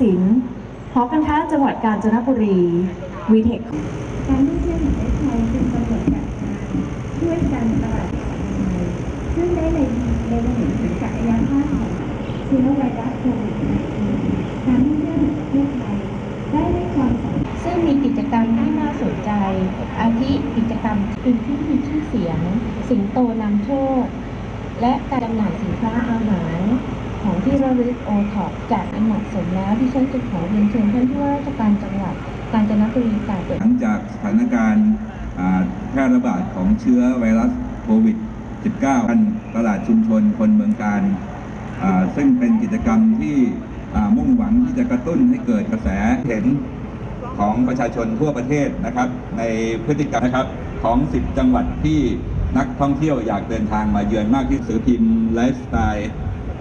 ศิลป์หอการค้าจังหวัดกาญจนบุรีวีเทคการท่องเที่ยวแห่งประเทศไทยจึงกำหนดจัดงานด้วยการตลาดซึ่งได้ในในเห็นถึงศักยภาพของเชื้อไวรัสโควิด -19 การท่องเที่ยวแห่งประเทศไทยได้ให้ความสำคัญซึ่งมีกิจกรรมที่น่าสนใจ อาทิกิจกรรมเป็นที่มีชื่อเสียง สิงโตนำโชค และการจำหน่ายสินค้าอาหาร ของที่ระลึกโอท็อปจากอันเหมาะสมแล้วที่ฉันจะขอเรียนเชิญท่านผู้ว่าราชการจังหวัดกาญจนบุรีกล่าวเปิดหลังจากสถานการณ์แพร่ระบาดของเชื้อไวรัสโควิด -19 กันตลาดชุมชนคนเมืองการซึ่งเป็นกิจกรรมที่มุ่งหวังที่จะกระตุ้นให้เกิดกระแสเห็นของประชาชนทั่วประเทศนะครับ ในพฤติกรรมนะครับของ 10 จังหวัดที่นักท่องเที่ยวอยากเดินทางมาเยือนมากที่สุดพิมพ์ไลฟ์สไตล์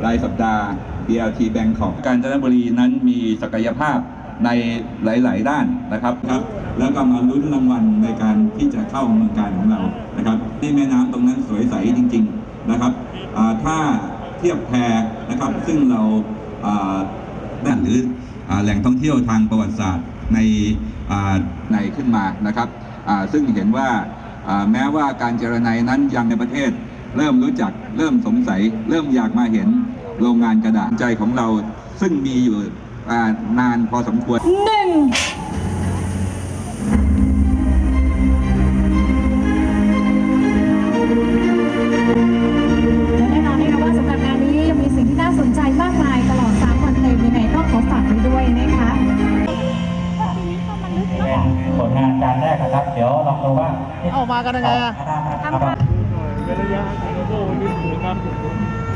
รายสัปดาห์ BLT Bangkok กาญจนบุรีนั้นมีศักยภาพในหลาย ๆ ด้านนะครับครับ แล้วก็มาลุ้นรางวัลในการที่จะเข้าเมืองการของเรานะครับที่แม่น้ำตรงนั้นสวยใสจริง ๆ นะครับอ่าถ้าเทียบแพนะครับ ซึ่งเราอ่าด้านหรืออ่าแหล่งท่องเที่ยวทางประวัติศาสตร์ในอ่าในขึ้นมานะครับอ่าซึ่งเห็นว่าอ่าแม้ว่าการเจรไนยนั้นยังในประเทศ เริ่มรู้จัก เริ่มสงสัย เริ่มอยากมาเห็นโรงงานกระดาษใจของเราซึ่งมีอยู่อ่านานพอสมควรหนึ่งและแน่นอนนะคะว่าสำหรับงานนี้ยังมีสิ่งที่น่าสนใจมากมายตลอด3วันเต็มยังไงก็ขอฝากไว้ด้วยนะคะเป็นผลงานการแรกนะครับ เดี๋ยวลองดูว่า เอามากันยังไงอะได้ Ya, saya 就是